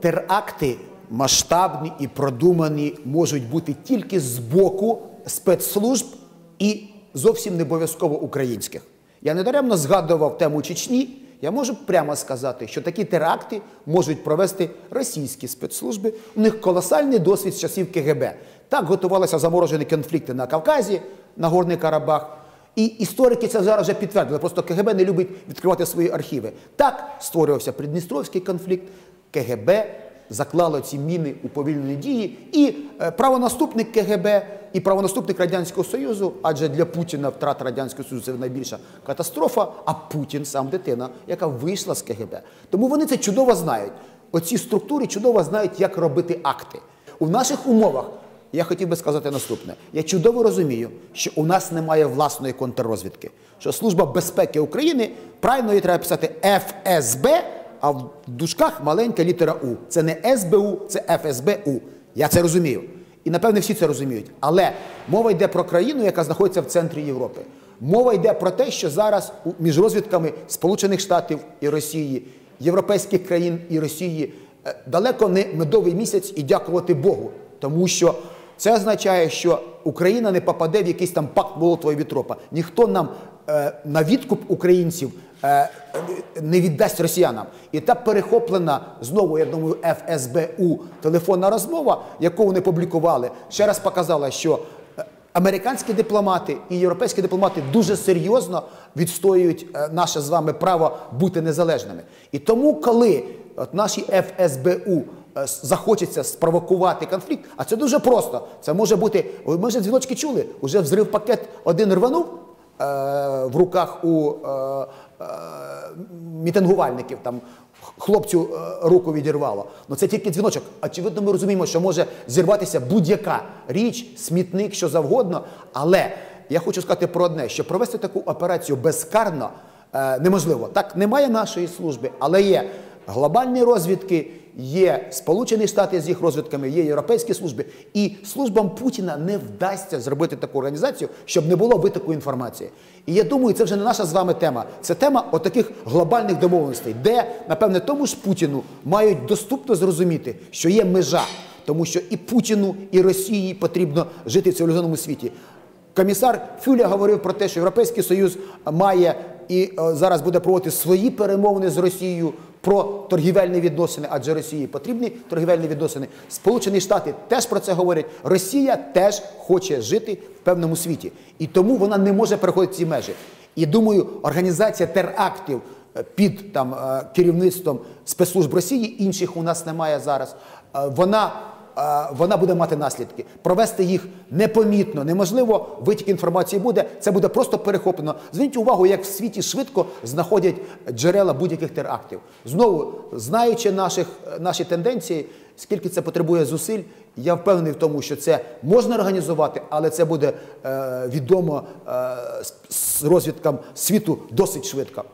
теракти масштабні і продумані можуть бути тільки з боку спецслужб і зовсім не обов'язково українських. Я недаремно згадував тему Чечні. Я можу прямо сказати, що такі теракти можуть провести російські спецслужби. У них колосальний досвід з часів КГБ. Так готувалися заморожені конфлікти на Кавказі, на Горний Карабах. І історики це зараз вже підтвердили. Просто КГБ не любить відкривати свої архіви. Так створювався Придністровський конфлікт. КГБ заклало ці міни у повільні дії. І е, правонаступник КГБ, і правонаступник Радянського Союзу, адже для Путіна втрата Радянського Союзу це найбільша катастрофа, а Путін сам дитина, яка вийшла з КГБ. Тому вони це чудово знають. Оці структури чудово знають, як робити акти. У наших умовах я хотів би сказати наступне: я чудово розумію, що у нас немає власної контррозвідки, що Служба безпеки України правильно її треба писати ФСБ, а в дужках маленька літера У. Це не СБУ, це ФСБУ. Я це розумію. І напевне всі це розуміють. Але мова йде про країну, яка знаходиться в центрі Європи. Мова йде про те, що зараз між розвідками Сполучених Штатів і Росії, європейських країн і Росії е, далеко не медовий місяць і дякувати Богу. Тому що це означає, що Україна не попаде в якийсь там пакт Молотова і Вітропа. Ніхто нам на відкуп українців е, не віддасть росіянам. І та перехоплена знову, я думаю, ФСБУ телефонна розмова, яку вони публікували, ще раз показала, що е, американські дипломати і європейські дипломати дуже серйозно відстоюють е, наше з вами право бути незалежними. І тому, коли от наші ФСБУ е, захочеться спровокувати конфлікт, а це дуже просто. Це може бути. Ми вже дзвіночки чули, уже взрив пакет один рванув е, в руках у е, е, мітингувальників. Там хлопцю е, руку відірвало. Ну це тільки дзвіночок. Очевидно, ми розуміємо, що може зірватися будь-яка річ, смітник, що завгодно. Але я хочу сказати про одне: що провести таку операцію безкарно е, неможливо. Так, немає нашої служби, але є глобальні розвідки. Є Сполучені Штати з їх розвідками, є європейські служби, і службам Путіна не вдасться зробити таку організацію, щоб не було витоку інформації. І я думаю, це вже не наша з вами тема. Це тема отаких глобальних домовленостей, де, напевне, тому ж Путіну мають доступно зрозуміти, що є межа, тому що і Путіну, і Росії потрібно жити в цивілізованому світі. Комісар Фюля говорив про те, що Європейський Союз має і е, зараз буде проводити свої перемовини з Росією про торгівельні відносини, адже Росії потрібні торгівельні відносини. Сполучені Штати теж про це говорять. Росія теж хоче жити в певному світі, і тому вона не може переходити ці межі. І думаю, організація терактів е, під там е, керівництвом спецслужб Росії, інших у нас немає зараз. е, Вона вона буде мати наслідки. Провести їх непомітно, неможливо, витік інформації буде, це буде просто перехоплено. Зверніть увагу, як в світі швидко знаходять джерела будь-яких терактів. Знову, знаючи наших, наші тенденції, скільки це потребує зусиль, я впевнений в тому, що це можна організувати, але це буде е, відомо е, розвідкам світу досить швидко.